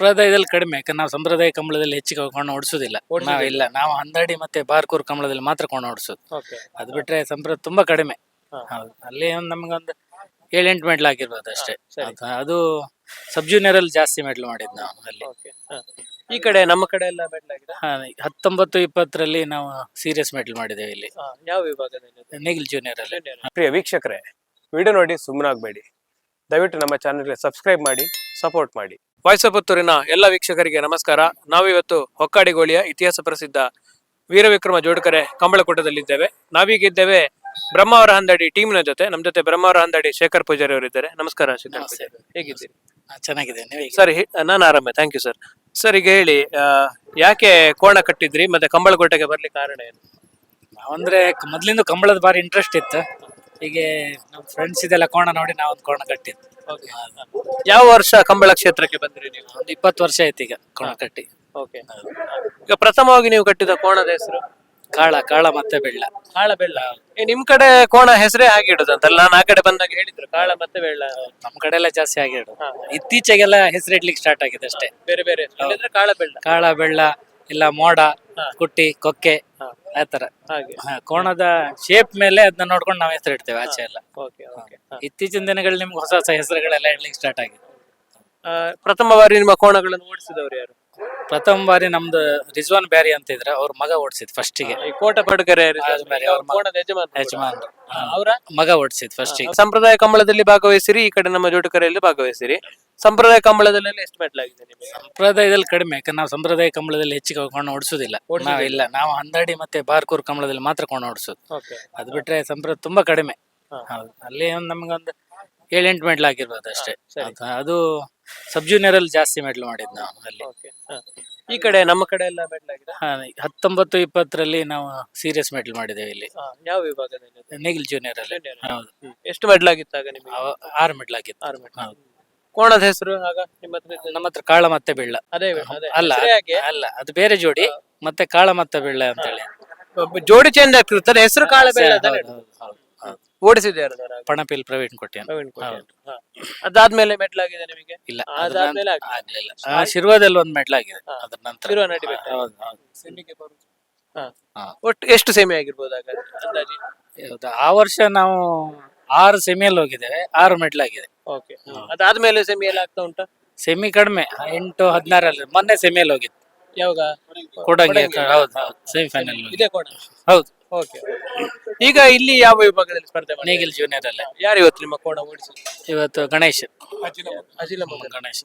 ಸಂಪ್ರದಾಯದಲ್ಲಿ ಕಡಿಮೆ ಯಾಕಂದ್ರೆ ನಾವು ಸಂಪ್ರದಾಯ ಕಂಬಳದಲ್ಲಿ ಹೆಚ್ಚಿಗೆ ಕೊಂಡು ಓಡಿಸೋದಿಲ್ಲ. ನಾವು ಇಲ್ಲ ನಾವು ಹಂದಾಡಿ ಮತ್ತೆ ಬಾರ್ಕೂರ್ ಕಂಬಳದಲ್ಲಿ ಮಾತ್ರ ಕೊಂಡು ಓಡಿಸೋದು ಓಕೆ. ಅದು ಬಿಟ್ರೆ ಸಂಪ್ರದಾಯ ತುಂಬಾ ಕಡಿಮೆ. ಹೌದು. ಅಲ್ಲಿ ಒಂದು ನಮ್ಗೊಂದು ಏಳೆಂಟು ಮೆಡ್ಲ್ ಆಗಿರ್ಬೋದು ಅಷ್ಟೇ. ಸರಿ. ಅದು- ಅದು ಸಬ್ ಜೂನಿಯರ್ ಅಲ್ಲಿ ಜಾಸ್ತಿ ಮೆಡ್ಲ್ ಮಾಡಿದ್ ನಾವು ಅಲ್ಲಿ. ಓಕೆ. ಈ ಕಡೆ ನಮ್ಮ ಕಡೆ ಎಲ್ಲ ಮೆಡ್ಲ್ ಆಗಿದೆ? ಹಾ, ಹತ್ತೊಂಬತ್ತು ಇಪ್ಪತ್ತರಲ್ಲಿ ನಾವು ಸೀರಿಯಸ್ ಮೆಡ್ಲ್ ಮಾಡಿದ್ದೇವೆ ಇಲ್ಲಿ. ಹಾ, ಯಾವ ವಿಭಾಗದಲ್ಲಿ? ನೇಗಿಲ್ ಜೂನಿಯರ್. ಅಲ್ಲಿ ಪ್ರಿಯ ವೀಕ್ಷಕರೇ ವಿಡಿಯೋ ನೋಡಿ ಸುಮ್ಮನಾಗಬೇಡಿ. ದಯವಿಟ್ಟು ನಮ್ಮ ಚಾನೆಲ್ಗೆ ಸಬ್ಸ್ಕ್ರೈಬ್ ಮಾಡಿ ಸಪೋರ್ಟ್ ಮಾಡಿ. ವಾಯ್ಸ್ ಆಫ್ ಪುತ್ತೂರಿನ ಎಲ್ಲ ವೀಕ್ಷಕರಿಗೆ ನಮಸ್ಕಾರ. ನಾವಿವತ್ತು ಹೊಕ್ಕಾಡಿಗೋಳಿಯ ಇತಿಹಾಸ ಪ್ರಸಿದ್ಧ ವೀರವಿಕ್ರಮ ಜೋಡ್ಕರೆ ಕಂಬಳಕೂಟದಲ್ಲಿದ್ದೇವೆ ನಾವೀಗಿದ್ದೇವೆ ಬ್ರಹ್ಮಾವರ ಹಂದಡಿ ಟೀಮ್ನ ಜೊತೆ. ನಮ್ಮ ಜೊತೆ ಬ್ರಹ್ಮಾವರ ಹಂದಡಿ ಶೇಖರ್ ಪೂಜಾರಿ ಅವರಿದ್ದಾರೆ. ನಮಸ್ಕಾರ ಶೇಖರ್. ಪೂಜಾರಿ. ಹೇಗಿದ್ದೀರಿ? ಚೆನ್ನಾಗಿದ್ದೇನೆ. ಸರಿ ನಾನು ಆರಾಮ. Thank you sir. ಸರ್ ಈಗ ಹೇಳಿ ಆ, ಯಾಕೆ ಕೋಣ ಕಟ್ಟಿದ್ರಿ ಮತ್ತೆ ಕಂಬಳಕೋಟೆಗೆ ಬರ್ಲಿಕ್ಕೆ ಕಾರಣ ಏನು? ನಾವಂದ್ರೆ ಕ- ಮೊದ್ಲಿಂದ ಕಂಬಳದ ಬಾರಿ ಇಂಟ್ರೆಸ್ಟ್ ಇತ್ತು. ಹೀಗೆ ನಮ್ಮ ಫ್ರೆಂಡ್ಸ್ ಇದೆಲ್ಲ ಕೋಣ ನೋಡಿ ನಾವು ಒಂದು ಕೋಣ ಕಟ್ಟಿದ್ದು ಯಾವ ವರ್ಷ ಕಂಬಳ ಕ್ಷೇತ್ರಕ್ಕೆ ಬಂದ್ರಿ ನೀವು? ಒಂದು ಇಪ್ಪತ್ತು ವರ್ಷ ಆಯ್ತು ಈಗ ಕೋಣ ಕಟ್ಟಿ. ಓಕೆ ಈಗ ಪ್ರಥಮವಾಗಿ ನೀವು ಕಟ್ಟಿದ ಕೋಣದ ಹೆಸರು? ಕಾಳ ಕಾಳ ಮತ್ತೆ ಬೆಳ್ಳ. ಕಾಳ ಬೆಳ್ಳ. ಏ, ನಿಮ್ ಕಡೆ ಕೋಣ ಹೆಸರೇ ಹಾಗೆ ಇಡುದಂತಲ್ಲ ನಾನು ಆ ಕಡೆ ಬಂದಾಗ ಹೇಳಿದ್ರು ಕಾಳ ಮತ್ತೆ ಬೆಳ್ಳ. ನಮ್ಮ ಕಡೆ ಎಲ್ಲ ಜಾಸ್ತಿ ಆಗಿಡು ಹಾ. ಇತ್ತೀಚೆಗೆಲ್ಲ ಹೆಸರಿಡ್ಲಿಕ್ಕೆ ಸ್ಟಾರ್ಟ್ ಆಗಿದೆ ಅಷ್ಟೇ. ಬೇರೆ ಬೇರೆ. ಕಾಳ ಬೆಳ್ಳ. ಕಾಳ ಬೆಳ್ಳ ಇಲ್ಲ ಮೋಡ. ಕುಟ್ಟಿ ಕೊಕ್ಕೆ ಆ ಆತರ ಹಾಗೆ. ಹಾ, ಕೋಣದ ಶೇಪ್ ಮೇಲೆ ಅದನ್ನ ನೋಡ್ಕೊಂಡು ನಾವು ಹೆಸರಿಡ್ತೇವೆ ಆಚೆ ಎಲ್ಲ. Okay okay. ಇತ್ತೀಚಿನ ದಿನಗಳಲ್ಲಿ ನಿಮ್ಗೆ ಹೊಸ ಹೊಸ ಹೆಸರುಗಳೆಲ್ಲ ಇಡ್ಲಿಕ್ಕೆ ಸ್ಟಾರ್ಟ್ ಆಗಿದೆ. ಪ್ರಥಮ ಬಾರಿ ನಿಮ್ಮ ಕೋಣಗಳನ್ನು ಓಡಿಸಿದವರು ಯಾರು? ಪ್ರಥಮ ಬಾರಿ ನಮ್ದು ರಿಜ್ವಾನ್ ಬ್ಯಾರಿ ಅಂತ ಇದ್ರ ಅವ್ರ ಮಗ ಓಡಿಸಿದ್ ಫಸ್ಟಿಗೆ ಈ ಕೋಟ ಪಡುಕರೆ ಯಜಮಾನ ಅವರ ಮಗ. ಓಡಿಸಿದ್ ಫಸ್ಟಿಗೆ ಸಂಪ್ರದಾಯ ಕಂಬಳದಲ್ಲಿ ಭಾಗವಹಿಸಿರಿ ಈ ಕಡೆ ನಮ್ಮ ಜೋಟಕರೆಯಲ್ಲಿ ಭಾಗವಹಿಸಿರಿ. ಸಂಪ್ರದಾಯ ಕಂಬಳದಲ್ಲಿ ಎಷ್ಟು ಮೆಟ್ಲ್ ಆಗಿದೆ ನಿಮಗೆ? ಸಂಪ್ರದಾಯದಲ್ಲಿ ಕಡಿಮೆ ಯಾಕಂದ್ರೆ ನಾವು ಸಂಪ್ರದಾಯ ಕಂಬಳದಲ್ಲಿ ಹೆಚ್ಚಿಗೆ ಕೊಂಡು ಓಡಿಸೋದಿಲ್ಲ. ನಾವು ಇಲ್ಲ ನಾವು ಹಂದಡಿ ಮತ್ತೆ ಬಾರ್ಕೂರ್ ಕಂಬಳದಲ್ಲಿ ಮಾತ್ರ ಕೊಂಡು ಓಡಿಸೋದು. ಅದ್ ಬಿಟ್ರೆ ಸಂಪ್ರದಾಯ ತುಂಬಾ ಕಡಿಮೆ. ಹೌದು. ಅಲ್ಲಿ ಒಂದು ನಮ್ಗೊಂದು ಏಳೆಂಟು ಮೆಟ್ಲ ಆಗಿರ್ಬೋದು ಅಷ್ಟೇ. ಅದು ಸಬ್ ಜೂನಿಯರ್ ಅಲ್ಲಿ ಜಾಸ್ತಿ ಮೆಡ್ಲ್ ಮಾಡಿದ್ ನಾವು ಅಲ್ಲಿ. ಈ ಕಡೆ ನಮ್ಮ ಕಡೆ ಎಲ್ಲ ಮೆಟ್ಲ್ ಆಗಿದೆ? ಹಾ, ಹತ್ತೊಂಬತ್ತು ಇಪ್ಪತ್ತರಲ್ಲಿ ನಾವು ಸೀರಿಯಸ್ ಮೆಡ್ಲ್ ಮಾಡಿದೇವೆ ಇಲ್ಲಿ. ಹಾ, ಯಾವ ವಿಭಾಗದಲ್ಲಿ ನೆಗಲ್ ಜೂನಿಯರ್ ಅಲ್ಲಿ. Junior. ಹೌದು. ಹ್ಮ್. ಎಷ್ಟು ಮೆಡಲ್ ಆಗಿತ್ತು ಆಗ ನಿಮಗೆ? ಅವ- ಆರು ಮೆಡ್ಲ್ ಆಗಿತ್ತು. ಆರು ಮೆಟ್ಲ್ ಹೌದು. ಕೋಣದ ಹೆಸರು ಆಗ ನಿಮ್ಮ ಹತ್ರ ಇದ್ದದ್ದು? ನಮ್ಮ ಹತ್ರ ಕಾಳ ಮತ್ತೆ ಬೆಳ್ಳ. ಅದೇ ಅದೇ. ಅಲ್ಲ ಹೆಸರೇ ಹಾಗೆ? ಅಲ್ಲ ಅದು ಬೇರೆ ಜೋಡಿ ಮತ್ತೆ ಕಾಳ ಮತ್ತೆ ಬೆಳ್ಳ ಅಂತ ಹೇಳಿ ಒಬ್ಬ ಜೋಡಿ ಚೇಂಜ್ ಆಗ್ತಿರ್ತಾರೆ ಹೆಸರು ಕಾಳ ಬೆಳ್ಳ ಹೌದು, ತಾನೇ? ಹೌದು, ಹೌದು, ಹೌದು. ಓಡಿಸಿದ್ಯಾರು ಸರ್? ಪಣಪಿಲ್ ಪ್ರವೀಣ್ ಕೊಟ್ಟೆ ಪ್ರವೀಣ್ ಕೋಟೆ ಹಾ. ಅದಾದ್ಮೇಲೆ ಮೆಟ್ಲಾಗಿದೆ ನಿಮಗೆ ಇಲ್ಲ ಆ, ಅದ್ರ ಅದಾದ್ಮೇಲೆ ಆಗ್ಲಿಲ್ಲ. ಆಗ್ಲಿಲ್ಲ ಆ, ಮೆಟ್ಲಾಗಿದೆ ಒಂದು ಹಾ. ಅದ್ರ ನಂತರ ಶಿರ್ವ ನಡಿಬೇಕು. ಹೌದು, ಹೌದು. ಹಾ. ಹಾ. ಒಟ್ಟು ಎಷ್ಟು ಸೆಮಿ ಆಗಿರ್ಬೋದು ಆಗ ಅಂದಾಜಿ ಹೌದು. ಆ ವರ್ಷ ನಾವು ಆರು ಸೆಮಿಯಲ್ಲಿ ಹೋಗಿದ್ದೇವೆ ಆರು ಮೆಟ್ಲಾಗಿದೆ ಆಗಿದೆ ಓಕೆ ಅದಾದ್ಮೇಲೆ ಸೆಮಿ ಎಲ್ಲ ಆಗ್ತಾ ಉಂಟಾ ಸೆಮಿ ಕಡಿಮೆ ಎಂಟು ಹದಿನಾರಲ್ಲಿ ಮೊನ್ನೆ ಸೆಮಿಯಲ್ಲಿ ಹೋಗಿದ್ದು ಯಾವಾಗ? ಕೊಡಂಗೆ. ಹೌದು ಸೆಮಿಫೈನಲ್ ಇದೇ ಕೋಣ ಹೌದು. ಓಕೆ. ಈಗ ಇಲ್ಲಿ ಯಾವ ವಿಭಾಗದಲ್ಲಿ ಸ್ಪರ್ಧೆ ಮಾಡಿ ನೇಗಿಲ್ ಜೂನಿಯರ್ ಅಲ್ಲೇ. ಯಾರು ಇವತ್ತು ನಿಮ್ಮ ಕೋಣ ಓಡಿಸಿ? ಇವತ್ತು ಗಣೇಶ್. ಅಜಿಲ ಗಣೇಶ್.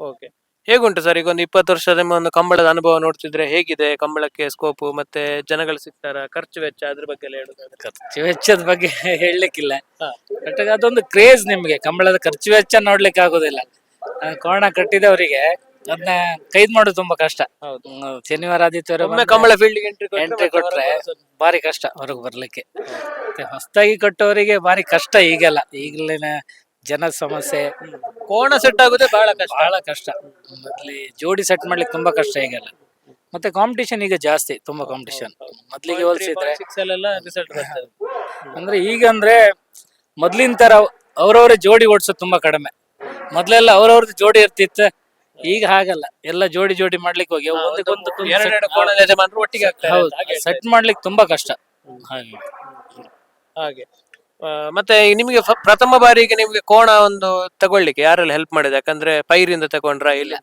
ಓಕೆ. ಹೇಗುಂಟು ಸರ್? ಈಗ ಒಂದು ಇಪ್ಪತ್ತು ವರ್ಷದ ನಿಮ್ಮ ಒಂದು ಕಂಬಳದ ಅನುಭವ ನೋಡ್ತಿದ್ರೆ ಹೇಗಿದೆ? ಕಂಬಳಕ್ಕೆ ಸ್ಕೋಪ್ ಮತ್ತೆ ಜನಗಳು ಸಿಗ್ತಾರ? ಖರ್ಚು ವೆಚ್ಚ ಅದ್ರ ಬಗ್ಗೆ ಎಲ್ಲ ಹೇಳುದಾದ್ರೆ. ಖರ್ಚು ವೆಚ್ಚದ ಬಗ್ಗೆ ಹೇಳಲಿಕ್ಕಿಲ್ಲ. ಬಟ್ ಅದೊಂದು ಕ್ರೇಜ್ ನಿಮ್ಗೆ. ಕಂಬಳದ ಖರ್ಚು ವೆಚ್ಚ ನೋಡ್ಲಿಕ್ಕೆ ಆಗೋದಿಲ್ಲ ಕೋಣ ಕಟ್ಟಿದವರಿಗೆ ಅದನ್ನ ಕೈದ್ ಮಾಡೋದು ತುಂಬಾ ಕಷ್ಟ. ಹ್ಮ್, ಶನಿವಾರ ಆದಿತ್ಯವಾರ ಒಮ್ಮೆ ಬಂದ್ರೆ ಕಂಬಳ ಫೀಲ್ಡ್ ಎಂಟ್ರಿ ಎಂಟ್ರಿ ಕೊಟ್ರೆ ಭಾರಿ ಕಷ್ಟ ಹೊರಗೆ ಬರ್ಲಿಕ್ಕೆ. ಮತ್ತೆ ಹೊಸದಾಗಿ ಕಟ್ಟೋರಿಗೆ ಬಾರಿ ಕಷ್ಟ ಈಗೆಲ್ಲ. ಈಗಲಿನ ಜನ ಸಮಸ್ಯೆ. ಕೋಣ ಸೆಟ್ ಆಗುದೇ ಬಹಳ ಕಷ್ಟ. ಬಹಳ ಕಷ್ಟ. ಮೊದ್ಲಿ ಜೋಡಿ ಸೆಟ್ ಮಾಡ್ಲಿಕ್ಕೆ ತುಂಬಾ ಕಷ್ಟ ಈಗೆಲ್ಲ. ಮತ್ತೆ ಕಾಂಪಿಟೇಷನ್ ಈಗ ಜಾಸ್ತಿ ತುಂಬಾ ಕಾಂಪಿಟೇಷನ್ ಮೊದ್ಲಿಗೆ ಹೋಲಿಸಿದ್ರೆ ರಿಸಲ್ಟ್ ಬರ್ತದೆ ಅಂದ್ರೆ ಈಗ ಅಂದ್ರೆ ಮೊದ್ಲಿನ ತರ ಅವ್ರವ್ರೇ ಜೋಡಿ ಓಡಿಸೋದು ತುಂಬಾ ಕಡಿಮೆ. ಮೊದ್ಲೆಲ್ಲ ಅವ್ರವ್ರದ್ದು ಜೋಡಿ ಇರ್ತಿತ್ತು. ಈಗ ಹಾಗಲ್ಲ. ಎಲ್ಲ ಜೋಡಿ ಜೋಡಿ ಮಾಡ್ಲಿಕ್ಕೆ ಹೋಗಿ. ಒಂದಕ್ಕೊಂದು ಎರಡೆರಡು ಕೋಣದ ಯಜಮಾನರು ಒಟ್ಟಿಗೆ ಆಗ್ತಾರೆ. ಹೌದು. ಹಾಗೆ ಸೆಟ್ ಮಾಡ್ಲಿಕ್ಕೆ ತುಂಬಾ ಕಷ್ಟ. ಹಾಗೆ. ಹಾಗೆ. ಆ, ಮತ್ತೆ ನಿಮಗೆ ಫ- ಪ್ರಥಮ ಬಾರಿಗೆ ನಿಮ್ಗೆ ಕೋಣ ಒಂದು ತಗೊಳ್ಳಿಕ್ಕೆ ಯಾರೆಲ್ಲ ಹೆಲ್ಪ್ ಮಾಡಿದೆ? ಯಾಕಂದ್ರೆ ಪೈರಿಂದ ತಗೊಂಡ್ರ ಇಲ್ಲಿ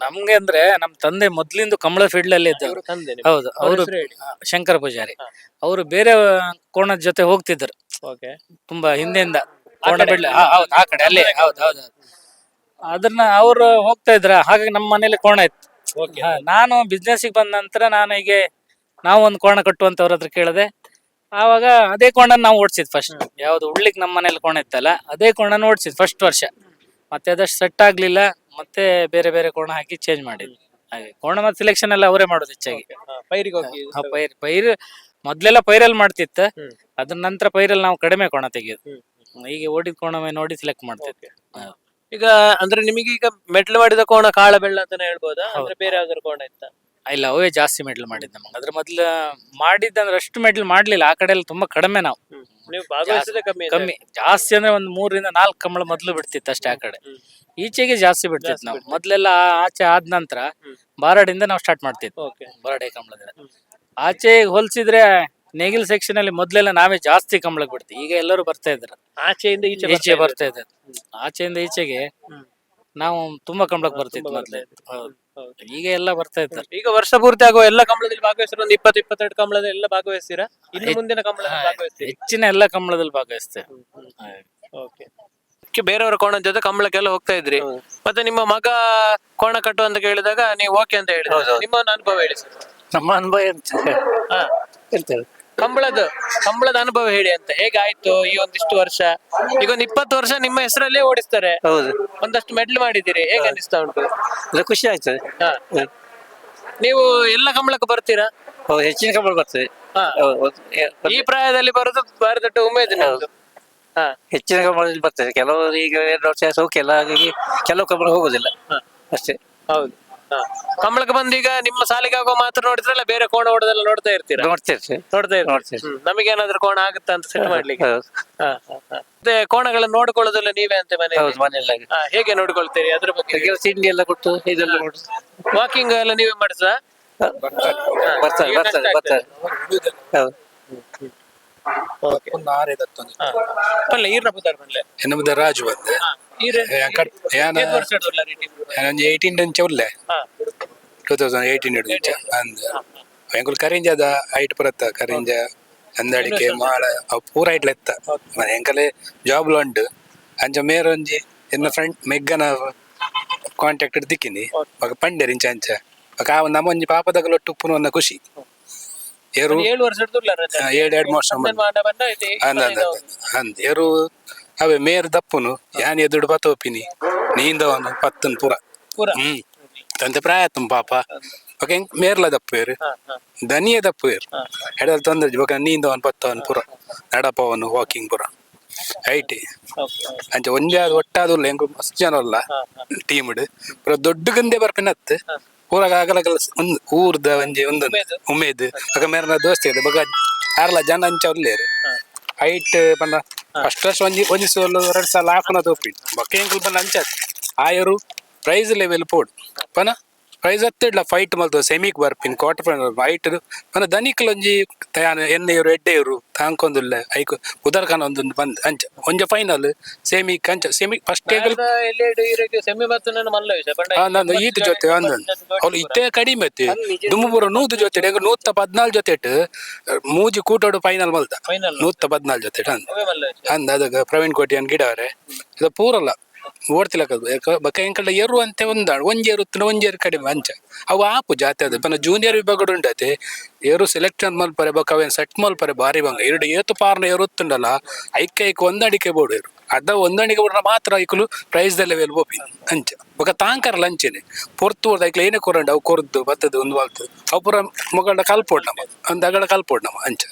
ನಮ್ಗೆ ಅಂದ್ರೆ ನಮ್ ತಂದೆ ಮೊದ್ಲಿಂದ ಕಮಲ ಫೀಲ್ಡ್ ಅಲ್ಲಿ ಇದ್ದವರು. ತಂದೆ ಹೌದು. ಅವರು ಹೆಸ್ರು ಹೇಳಿ. ಶಂಕರ ಪೂಜಾರಿ. ಹಾ. ಅವರು ಬೇರೆ ಕೋಣದ ಜೊತೆ ಹೋಗ್ತಿದ್ರು ಓಕೆ. ತುಂಬಾ ಹಿಂದೆಯಿಂದ. ಕೋಣ? ಬಿಡ್ಲಿ ಹೌದು. ಆ ಕಡೆ ಅಲ್ಲೇ. ಹೌದು ಹೌದು ಹೌದು. ಅದನ್ನ ಅವ್ರು ಹೋಗ್ತಾ ಇದ್ರ. ಹಾಗಾಗಿ ನಮ್ಮ ಮನೇಲಿ ಕೋಣ ಇತ್ತು. ಓಕೆ ಹಾ, ನಾನು ಬಿಸ್ನೆಸ್ಗೆ ಬಂದ ನಂತರ ನಾನು ಹೀಗೆ ನಾವು ಒಂದು ಕೋಣ ಕಟ್ಟುವಂತವ್ರ ಹತ್ರ ಕೇಳಿದೆ. ಆವಾಗ ಅದೇ ಕೋಣ ನಾವು ಓಡಿಸಿದ್ ಫಸ್ಟ್ ಯಾವ್ದು ಉಳ್ಳಿಕ್ ನಮ್ಮ ಮನೇಲಿ ಕೋಣ ಇತ್ತಲ್ಲ ಅದೇ ಕೋಣನ ಓಡಿಸಿದ್ ಫಸ್ಟ್ ವರ್ಷ. ಮತ್ತೆ ಅದಷ್ಟು ಸೆಟ್ ಆಗ್ಲಿಲ್ಲ ಮತ್ತೆ ಬೇರೆ ಬೇರೆ ಕೋಣ ಹಾಕಿ ಚೇಂಜ್ ಮಾಡಿದ್ವಿ ಹಾಗೆ ಕೋಣ ಮತ್ತೆ ಸೆಲೆಕ್ಷನ್ ಎಲ್ಲ ಅವರೇ ಮಾಡೋದು ಹೆಚ್ಚಾಗಿ. ಪೈರಿಗೆ ಹೋಗಿ ಆ ಪೈರ್ ಪೈರ್ ಮೊದ್ಲೆಲ್ಲ ಪೈರಲ್ ಮಾಡ್ತಿತ್ತು. ಹ್ಮ್. ಅದ್ರ ನಂತರ ಪೈರಲ್ಲಿ ನಾವು ಕಡಿಮೆ ಕೋಣ ತೆಗಿಯೋದು. ಈಗ ಓಡಿದ ಕೋಣವೇ ನೋಡಿ ಸೆಲೆಕ್ಟ್ ಮಾಡ್ತಿದ್ವಿ ಹಾ. ಈಗ ಅಂದ್ರೆ ನಿಮಗೆ ಈಗ ಮೆಟ್ಲು ಮಾಡಿದ ಕೋಣ ಕಾಳ ಬೆಳ್ಳ ಅಂತಾನೆ ಹೇಳ್ಬೋದಾ? ಅಂದ್ರೆ ಬೇರೆ ಯಾವ್ದಾದ್ರು ಕೋಣ ಇತ್ತ? ಇಲ್ಲ ಅವೇ ಜಾಸ್ತಿ ಮೆಡ್ಲ್ ಮಾಡಿದ್ ನಮಗೆ. ಅದ್ರ ಮೊದ್ಲು ಮಾಡಿದ್ದಂದ್ರೆ ಅಷ್ಟು ಮೆಡ್ಲ್ ಮಾಡ್ಲಿಲ್ಲ. ಆ ಕಡೆ ಎಲ್ಲ ತುಂಬಾ ಕಡಿಮೆ ನಾವು. ಕಮ್ಮಿ ಜಾಸ್ತಿ ಅಂದ್ರೆ ಒಂದ್ ಮೂರಿಂದ ನಾಲ್ಕು ಕಂಬಳ ಮೊದ್ಲು ಬಿಡ್ತಿತ್ತು ಅಷ್ಟೇ ಆ ಕಡೆ. ಈಚೆಗೆ ಜಾಸ್ತಿ ಬಿಡ್ತಿತ್ತು ನಾವು. ಮೊದ್ಲೆಲ್ಲ ಆ- ಆಚೆ ಆದ ನಂತರ. ಬಾರಾಡಿಂದ ನಾವು ಸ್ಟಾರ್ಟ್ ಮಾಡ್ತಿದ್ವಿ ಓಕೆ ಬಾರಾಡೆ ಕಂಬಳದಿಂದ. ಆಚೆ ಹೋಲ್ಸಿದ್ರೆ ನೇಗಿಲ್ ಸೆಕ್ಷನ್ ಅಲ್ಲಿ ಮೊದ್ಲೆಲ್ಲ ನಾವೇ ಜಾಸ್ತಿ ಕಂಬಳಕ್ ಬಿಡ್ತೀವಿ. ಈಗ ಎಲ್ಲರೂ ಬರ್ತಾ ಇದ್ರ ಆಚೆಯಿಂದ ಈಚೆ ಈಚೆ ಬರ್ತಾ ಇದ್ದ ಇದ್ದಾರೆ ಆಚೆಯಿಂದ ಈಚೆಗೆ ನಾವು ತುಂಬಾ ಕಂಬಳಕ್ ಬರ್ತಿದ್ವಿ ಮೊದ್ಲೇ. ಬರ್ತಾ ಹೌದು. ಹೌದು. ಈಗ ಎಲ್ಲ ಬರ್ತಾ ಇದ್ದಾರೆ. ಈಗ ವರ್ಷ ಪೂರ್ತಿ ಆಗುವ ಎಲ್ಲ ಕಂಬಳದಲ್ಲಿ ಭಾಗವಹಿಸಿದ್ರೆ ಒಂದು ಇಪ್ಪತ್ತು ಇಪ್ಪತ್ತೆರಡು ಕಂಬಳದಲ್ಲಿ ಎಲ್ಲ ಭಾಗವಹಿಸ್ತೀರಾ? ಇನ್ನು ಮುಂದಿನ ಕಂಬಳ ಭಾಗವಹಿಸ್ತೀರಿ? ಹೆಚ್ಚಿನ ಎಲ್ಲ ಕಂಬಳದಲ್ಲಿ ಭಾಗವಹಿಸ್ತೇವೆ. ಓಕೆ. ಬೇರೆಯವರ ಕೋಣ ಜೊತೆ ಕಂಬಳಕ್ಕೆಲ್ಲ ಹೋಗ್ತಾ ಇದ್ರಿ. ಮತ್ತೆ ನಿಮ್ಮ ಮಗ ಕೋಣ ಕಟ್ಟು ಅಂತ ಕೇಳಿದಾಗ ನೀವು ಓಕೆ ಅಂತ ಹೇಳಿದ್ರೆ. ನಿಮ್ಮ ಅನುಭವ ಹೇಳಿ ಸರ್. ನಮ್ಮ ಅನುಭವ ಎಂತ ಹಾ. ಹೇಳ್ತೇವೆ. ಕಂಬಳದ ಕಂಬಳದ ಅನುಭವ ಹೇಳಿ ಅಂತ. ಹೇಗಾಯ್ತು ಈ ಒಂದಿಷ್ಟು ವರ್ಷ? ಈಗ ಒಂದು ಇಪ್ಪತ್ತು ವರ್ಷ ನಿಮ್ಮ ಹೆಸರಲ್ಲೇ ಓಡಿಸ್ತಾರೆ. ಹೌದು. ಒಂದಷ್ಟು ಮೆಡ್ಲ್ ಮಾಡಿದ್ದೀರಿ. ಹೇಗೆ ಅನಿಸ್ತಾ ಉಂಟು? ಅದು ಖುಷಿ ಆಗ್ತದೆ. ಹಾ. ನೀವು ಎಲ್ಲ ಕಂಬಳಕ್ಕೆ ಬರ್ತೀರಾ? ಹೌದು ಹೆಚ್ಚಿನ ಕಂಬಳ ಬರ್ತದೆ. ಹಾ. ಹೌದು, ಒಂದು- ಎ- ಒಂದು ಈ ಪ್ರಾಯದಲ್ಲಿ ಬರೋದು ಬಾರಿ ದೊಡ್ಡ ಉಮೇದು ನಿಮ್ದು. ಹಾ. ಹೆಚ್ಚಿನ ಕಂಬಳದಲ್ಲಿ ಬರ್ತದೆ. ಕೆಲವರು ಈಗ ಎರಡು ವರ್ಷ ಸೌಖ್ಯ ಎಲ್ಲ ಹಾಗಾಗಿ ಕೆಲವು ಕಂಬಳ ಹೋಗುದಿಲ್ಲ. ಅಷ್ಟೇ. ಹೌದು. ಕಂಬಳಕ್ಕೆ ಬಂದು ಈಗ ನಿಮ್ಮ ಸಾಲಿಗೆ ಆಗೋ ಮಾತ್ರ ನೋಡಿದ್ರಲ್ಲ ಬೇರೆ ಕೋಣ ಹೊಡೆದೆಲ್ಲ ನೋಡ್ತಾ ಇರ್ತೀರಾ? ನೋಡ್ತಿರ್ತೀವಿ. ನೋಡ್ತಾ ಇರ್ತೀರಿ? ನಮಗೆ. ನಮಗೇನಾದ್ರೂ ಕೋಣ ಆಗುತ್ತಾ ಅಂತ ಸೆಟ್ ಮಾಡ್ಲಿಕ್ಕೆ? ಹೌದು. ಹಾ, ಹಾ, ಹಾ. ಮತ್ತೆ ಕೋಣಗಳನ್ನ ನೋಡ್ಕೊಳ್ಳೋದಲ್ಲ ನೀವೇ ಅಂತ ಮನೆ ಹೌದು ಮನೆಯಲ್ಲ ಹೇಗೆ ನೋಡ್ಕೊಳ್ತೀರಿ ಅದ್ರ ಬಗ್ಗೆ? ತಿಂಡಿ ಎಲ್ಲ ಕೊಟ್ಟು ಇದೆಲ್ಲ ಕೊಟ್ಟು. ವಾಕಿಂಗ್ ಎಲ್ಲ ನೀವೇ ಮಾಡಿಸ ಬರ್ತಾರೆ ಬರ್ತಾರೆ ಬರ್ತಾರೆ. ಹೌದು. ಪಲ್ಲ ಈರ್ನ ಪುದಾರ್ ಪಲ್ಲೆ ಎನ್ನುವುದು ರಾಜು ಬಂದೆ. ಏಯ್ಟೀನ್ ಹಾ ಟೂ ತೌಸಂಡ್ ಏಯ್ಟೀನ್ ಅಂದ. ಎಂಕುಲು ಐಟ್ ಪುರತ್ತ ಕರಿಂಜ ಅಂದಡಿಕೆ ಮಾಳ ಅವು ಪೂರ ಐಟ್ಲ ಎತ್ತ ಎಂಕಲೆ ಜಾಬ್ ಉಂಡು. ಅಂಚ ಮೇರ ಒಂಜಿ ಎನ್ನ ಫ್ರೆಂಡ್ ಮೆಗ್ಗನ ಕಾಂಟ್ಯಾಕ್ಟ್ ದಿಕ್ಕಿನಿ ಮಗ ಪಂಡೆರ್ ಇಂಚ ಅಂಚ. ಮಗ ಆ ನಮ್ಮ ಒಂಜಿ ಪಾಪದಗಲ ಟುಪ್ಪುನು ಒಂದ ಖುಷಿ. ಏರು ಏಳು ಎರಡು ವರ್ಷ ಇದು ಅಂದ ಅಂದ ಏರು ಅವೆ ಮೇರ್ ದಪ್ಪುನು ಯಾನ್ ಎದುಡು ನೀಂದ ಒಂದು ಪತ್ತನ್ ಪುರ. ಪುರ. ಹ್ಮ್ ತಂದೆ ಪ್ರಾಯತಂ ಪಾಪ. ಓಕೆ ಮೇರ್ಲ ದಪ್ಪೇರು ದನಿಯ ದಪ್ಪೇರು ಎಡಲ್ ತೊಂದರೆ ಬೊಕ ಒಂದು ಪತ್ತವನ್ ಪುರ ನಡಪವನು ವಾಕಿಂಗ್ ಪುರ. ಐಟಿ ಅಂಚ ಒಂದೇ ಆದ ಒಟ್ಟಾದ ಹೆಂಗ್ ಮಸ್ತ್ ಜನ ಅಲ್ಲ ಟೀಮ್ ಪುರ ದೊಡ್ಡ ಗಂದೆ ಬರ್ಪಿನತ್ ಊರಾಗ ಆಗಲಗಲ ಒಂದ್ ಊರ್ದ ಒಂಜಿ ಒಂದೊಂದು ಉಮೇದ್. ಅಕ ಮೇರ್ನ ದೋಸ್ತಿ ಇದೆ ಬಗ ಆರ್ಲ ಜನ ಅಂಚ ಉಲ್ಲೇರು ಹೈಟ್ ಪಂಡ ಫಸ್ಟ್ ವರ್ಷ ಒಂಜಿ ಒಂಜಿ ಸೋಲು ಎರಡು ಸಲ ಹಾಕೋಣ ತೋಪಿ ಬಕ್ಕ ಹೆಂಗ್ ಬಂದ ಅಂಚ ಆಯರು ಪ್ರೈಸ್ ಲೆವೆಲ್ ಪೋಡ್ ಪನ ಪ್ರೈಸ್ ಹತ್ತಿಡ್ಲ ಫೈಟ್ ಮಲ್ತು ಸೆಮಿಕ್ ಬರ್ಪಿನ್ ಕ್ವಾರ್ಟರ್ ಫೈನಲ್ ಫೈಟ್ ದನಿಕ್ಲ ಒಂಜಿ ತಯಾನ ಎಡ್ಡೆ ಇವರು ತಾಂಕೊಂದುಲ್ಲ ಐಕ್ ಉದರ್ಖಾನ ಒಂದು ಬಂದ್ ಅಂಚ ಒಂಜ ಫೈನಲ್ ಸೆಮಿಕ್ ಅಂಚ ಸೆಮಿ ಫಸ್ಟ್ ಟೇಬಲ್ ಸೆಮಿ ನಂದು ಈತ ಜೊತೆ ಅವ್ರು ಅವ್ಳು ಇತ್ತೆ ಕಡಿಮೆ ಐತಿ. ದುಮ್ಮುಪುರ ನೂತ್ ಜೊತೆ ನೂತ ಪದ್ನಾಲ್ ಜೊತೆ ಇಟ್ಟು ಮೂಜಿ ಕೂಟೋಡು ಫೈನಲ್ ಮಲ್ತ. ನೂತ ಪದ್ನಾಲ್ ಜೊತೆ ಅಂದ್. ಅಂದ ಅದಕ್ಕೆ ಪ್ರವೀಣ್ ಕೋಟಿ ಅನ್ ಗಿಡ ಅವರೇ ಇದು ಪೂರಲ್ಲ. ಓಡ್ತಿಲಕ್ಕ ಬಕ್ಕ ಎಂಕಲ್ಡ ಎರು ಅಂತೆ ಒಂದಾಡು ಒಂಜಿ ಎರುತ್ತಿನ ಒಂಜಿ ಎರು ಕಡಿಮೆ ಅಂಚ. ಅವು ಆಪು ಜಾತಿ ಅದು. ಪನ ಜೂನಿಯರ್ ವಿಭಾಗ ಉಂಡತೆ. ಏರು ಸೆಲೆಕ್ಷನ್ ಮಲ್ಪರೆ ಬಕ್ಕ ಅವೇನ್ ಸೆಟ್ ಮಲ್ಪರೆ ಬಾರಿ ಬಂಗ. ಎರಡು ಏತು ಪಾರ್ನ ಎರುತ್ತುಂಡಲ್ಲ ಐಕ ಐಕ್ ಒಂದಡಿಕೆ ಬೋಡು ಅದ ಒಂದಣಿಗೆ ಬೋಡ್ರ ಮಾತ್ರ ಐಕಲು ಪ್ರೈಸ್ ದಲ್ಲೇ ವೇಲ್ ಬೋಪಿ ಅಂಚ. ಬೊಕ ತಾಂಕರ ಲಂಚನೆ. ಪೊರ್ತು ಐಕ್ಲ ಏನೇ ಕೊರಂಡ, ಅವು ಕೊರ್ದು, ಬತ್ತದು, ಒಂದು ಬಾಲ್ತು ಅವು ಪೂರ ಕಲ್ಪೋಡ್ ನಮ್ಮ ಒಂದು ಅಗಡ ಕಲ್ಪೋಡ್ ನಮ್ಮ ಅಂಚ.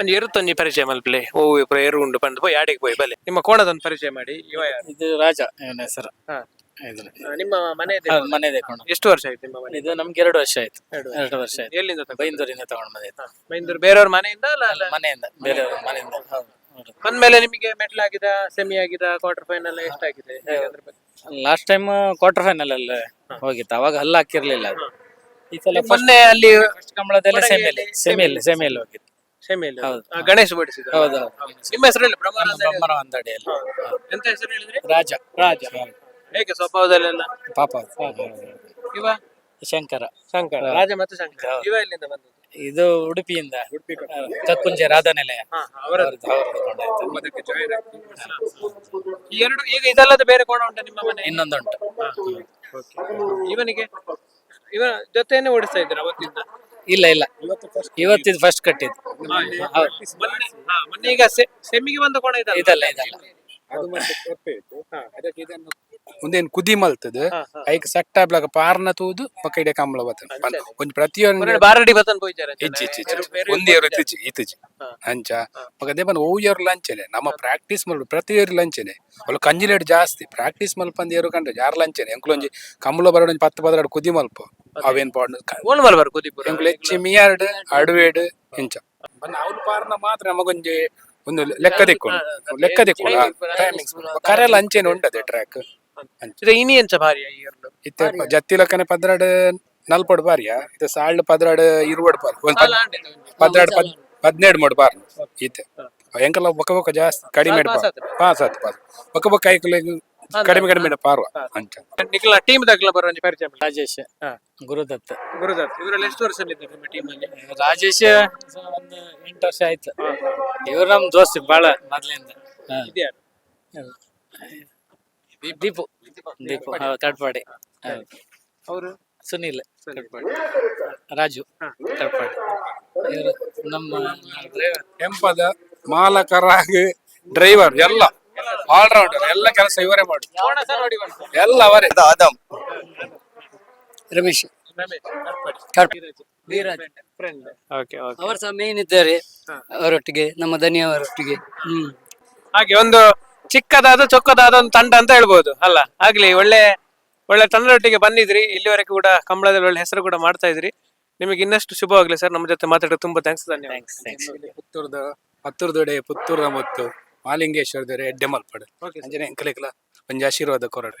ಒಂದು ಎರುತ್ತೊಂಜಿ ಪರಿಚಯ ಮಲ್ಪಲೆ ಹೋಗಿ ಏರು ಉಂಡು ಬಂದು ಪೋಯಿ ಆಡಿಗೆ ಪೋಯಿ ಬಲೆ. ನಿಮ್ಮ ಕೋಣದೊಂದು ಪರಿಚಯ ಮಾಡಿ ಇವ ಯಾರು? ಇದು ರಾಜ ಇವನ ಹೆಸರು. ಹಾ. ಇದ್ರಲ್ಲಿ. ಆ, ನಿಮ್ಮ ಮನೆ ಇದೆ? ಹೌದು, ಮನೆದೇ ಕೊಂಡು ಎಷ್ಟು ವರ್ಷ ಆಯ್ತು ನಿಮ್ಮ ಮನೆ? ಇದು ನಮ್ಗೆ ಎರಡು ವರ್ಷ ಆಯ್ತು. ಎರಡು ಎರಡು ವರ್ಷ ಆಯ್ತು. ಎಲ್ಲಿಂದ ತಗೊಂಡು ಬೈಂದೂರಿಂದ ತಗೊಂಡ್ ಬಂದಿತ್ತು ಮೈಂದೂರು ಬೇರೆಯವ್ರ ಮನೆಯಿಂದ ಅಲ್ಲ? ಅಲ್ಲ ಮನೆಯಿಂದ ಬೇರೆಯವ್ರ ಮನೆಯಿಂದ. ಹೌದು. ಹೌದು ಬಂದ್ಮೇಲೆ ನಿಮಗೆ ಮೆಟ್ಲ್ ಆಗಿದ ಸೆಮಿ ಆಗಿದ ಕ್ವಾರ್ಟರ್ ಫೈನಲ್ ಎಷ್ಟಾಗಿದೆ ಹೇಗೆ ಅದ್ರ ಬಗ್ಗೆ? ಲಾಸ್ಟ್ ಟೈಮ್ ಕ್ವಾರ್ಟರ್ ಫೈನಲ್ ಅಲ್ಲಿ ಹೋಗಿತ್ತು. ಅವಾಗ ಹಲ್ಲ ಹಾಕಿರ್ಲಿಲ್ಲ ಅದು. ಈ ಸಲ ಮೊನ್ನೆ ಅಲ್ಲಿ ಫಸ್ಟ್ ಕಂಬಳದಲ್ಲಿ ಕೊಡಗಿಯಲ್ಲಿ ಸೆಮಿಯಲ್ಲಿ ಸೆಮಿಯಲ್ಲಿ ಸೆಮಿಯಲ್ಲಿ ಹೋಗಿತ್ತು. ಸೆಮಿಯಲ್ಲಿ ಹೌದು. ಗಣೇಶ್ ಬಡಿಸಿದ ಹೌದು ನಿಮ್ಮ ಹೆಸರು ಹೇಳಿ. ಬ್ರಹ್ಮಾನಂದ ಹೇಳಿ. ಬ್ರಹ್ಮನ ಅಂದಡಿಯಲ್ಲಿ ಎಂತ ಹೆಸರು ಹೇಳಿದ್ರಿ? ರಾಜ. ರಾಜ. ಹೇಗೆ ಸ್ವಭಾವದಲ್ಲೆಲ್ಲ? ಪಾಪ. ಇವ? ಶಂಕರ. ಶಂಕರ. ರಾಜ ಮತ್ತು ಶಂಕರ. ಇವ ಎಲ್ಲಿಂದ ಬಂದದ್ದು? ಇದು ಉಡುಪಿಯಿಂದ. ಕಕ್ಕುಂಜೆ ರಾಧನೆಲೆಯ ಹಾ, ಅವರ ಅವ್ರದ್ದು- ಅವ್ರದ್ದು join ಆಗಿ. ಈ ಎರಡು ಈಗ ಇದಲ್ಲದೆ ಬೇರೆ ಕೋಣ ಉಂಟು ನಿಮ್ಮ ಮನೆ? ಇನ್ನೊಂದುಂಟು. ಇವನಿಗೆ? ಇವ ಜೊತೆನೆ ಓಡಿಸ್ತಾ ಇದ್ದೀರಾ ಅವತ್ತಿಂದ? ಇಲ್ಲ ಇಲ್ಲ. ಇವತ್ತಿದ್ ಫಸ್ಟ್ ಕಟ್ಟಿದ್ದು. ಹೌದು. ಮೊನ್ನೆ ಈಗ ಸೆಮ್ಮಿಗೆ ಸೆಮಿಗೆ ಬಂದ ಕೋಣ ಇದಲ್ಲ? ಇದಲ್ಲ ಇದಲ್ಲ. ಒಂದೇನ್ ಕುದಿ ಮಲ್ತದ. ಐಕ್ ಸೆಟ್ ಬ್ಲಗ ಪಾರ್ನ ತೂದು ಬಕ್ಕ ಇಡೆ ಕಂಬಳ ಬತ್ತ ಒಂದ್ ಪ್ರತಿಯೊಂದು ಬಾರಡಿ ಬತನ ಪೋಯ್ಚಾರ ಇಜ್ಜಿ ಇಜ್ಜಿ. ಒಂದೇ ಇರು ಇತ್ತಿಜಿ ಇತ್ತಿಜಿ ಅಂಚ ಮಗದೇ ಬಂದು ಓ ಇಯರ್ ಲಂಚನೆ. ನಮ್ಮ ಪ್ರಾಕ್ಟೀಸ್ ಮಲ್ ಪ್ರತಿ ಇಯರ್ ಲಂಚನೆ. ಅವ್ಳು ಕಂಜಿಲೇಟ್ ಜಾಸ್ತಿ. ಪ್ರಾಕ್ಟೀಸ್ ಮಲ್ಪಂದ್ ಏರು ಕಂಡ್ರೆ? ಯಾರು ಲಂಚನೆ? ಅಂಕಲೊಂಜಿ ಕಮಲ ಬರೋಣ ಪತ್ತು ಪದರಾಡು ಕುದಿ ಮಲ್ಪ. ಅವೇನ್ ಪಾಡ್ ಓನ್ ಮಲ್ಬಾರ್ ಕುದಿಪುರ ಎಂಕ್ಲು ಹೆಚ್ಚಿ ಮಿಯಾರ್ಡ್ ಅಡ್ವೇಡ್ ಇಂಚ ಅವ್ಲು ಪಾರ್ನ ಮಾತ್ರ ನಮಗೊಂಜಿ ಒಂದು ಲೆಕ್ಕ ದಿಕ್ಕೊಂಡು ಲೆಕ್ಕ ದಿಕ್ಕೊಂಡು ಟೈಮಿಂಗ್ಸ್ ಕರೆಲ್ಲ ಅಂಚೆನ ಉಂಟದೆ ಟ್ರ್ಯಾಕ್ ಇದು ಇನಿ ಎಂಚ ಭಾರಿ ಇತ್ತೆ ಜತ್ತಿ ಲಕ್ಕನೆ ಪದ್ರಾಡ್ ನಲ್ಪಡ್ ಬಾರಿಯ ಇದು ಸಾಳ್ಳು ಪದ್ರಾಡ್ ಇರುವಡ್ ಬಾರಿ ಒಂದ್ ಪದ್- ಪದ್ರಾಡ್ ಪದ್ ಹದಿನೇಳು ಮಡ್ ಬಾರ್ ಈತೆ ಎಂಕಲ್ಲ ಬೊಕ್ಕ ಬೊಕ್ಕ ಜಾಸ್ತಿ ಕಡಿಮೆ ಪಾಸ್ ಆತು ಪಾಸ್ ಬೊಕ್ಕ ಬೊಕ್ಕ ಐಕಲ್ ಕಡಿಮೆ ಕಡಿಮೆ ಪಾರ್ವ. ನಿಖಿಲ ಟೀಮ್ ದಾಖಲ ಬರೋ ಪರಿಚಯ ಮಾಡಿ. ರಾಜೇಶ್ ಹಾ. ಗುರುದತ್. ಗುರುದತ್. ಇವರಲ್ಲಿ ಎಷ್ಟು ವರ್ಷ ಇದ್ದಾರೆ ನಿಮ್ಮ ಟೀಮ್ ಅಲ್ಲಿ? ರಾಜೇಶ್ ಒಂದು ಎಂಟು ವರ್ಷ ಆಯ್ತು. ಇವ್ರು ನಮ್ ದೋಸ್ತ್ ಬಾಳ ಮೊದ್ಲಿಂದ. ದೀಪು ದೀಪು. ತಡ್ಪಾಡಿ. ಹೌದು. ಅವರು? ಸುನಿಲ್ ತಡ್ಪಾಡಿ. ರಾಜು ತಡ್ಪಾಡಿ. ಇವರು ನಮ್ಮ ಡ್ರೈವರ್ ಎಂಪದ ಮಾಲಕರಾಗಿ ಡ್ರೈವರ್ ಎಲ್ಲ. ಆಲ್ರೌಂಡರ್ ಎಲ್ಲ ಕೆಲಸ ಇವರೇ ಮಾಡು. ಎಲ್ಲ ಅವರೇ. ಆದಮ್. ರಮೇಶ್. ಫ್ರೆಂಡ್ ಓಕೆ ಓಕೆ ಅವರು ಸಹ ಮೇನ್ ಇದ್ದಾರೆ. ಅವರೊಟ್ಟಿಗೆ ನಮ್ಮ ಧನಿ ಅವರೊಟ್ಟಿಗೆ. ಹ್ಮ್. ಹಾಗೆ ಒಂದು ಚಿಕ್ಕದಾದ ಚೊಕ್ಕದಾದ ಒಂದು ತಂಡ ಅಂತ ಹೇಳ್ಬೋದು. ಅಲ್ಲ ಆಗ್ಲಿ ಒಳ್ಳೆ ಒಳ್ಳೆ ತಂಡದೊಟ್ಟಿಗೆ ಬಂದಿದ್ರಿ. ಇಲ್ಲಿವರೆಗೂ ಕೂಡ ಕಂಬಳದಲ್ಲಿ ಒಳ್ಳೆ ಹೆಸರು ಕೂಡ ಮಾಡ್ತಾ ಇದ್ರಿ. ನಿಮಗೆ ಇನ್ನಷ್ಟು ಶುಭವಾಗ್ಲಿ ಸರ್. ನಮ್ಮ ಜೊತೆ ಮಾತಾಡೋದು ತುಂಬಾ ಥ್ಯಾಂಕ್ಸ್ ಧನ್ಯವಾದ ಪುತ್ತೂರ್ದ ಹತ್ತೂರ್ದೊಡೆ ಪುತ್ತೂರ್ದ ಮತ್ತು. ಮಾಲಿಂಗೇಶ್ವರದೊಡೆ ಎಡ್ಡೆ ಮಲ್ಪಡು ಅಂಜನೇ ಕಲೆ ಅಂಜನೆ ಎಂಕಲೆಕ್ಲ ಒಂಜಿ ಆಶೀರ್ವಾದ ಕೊರಡು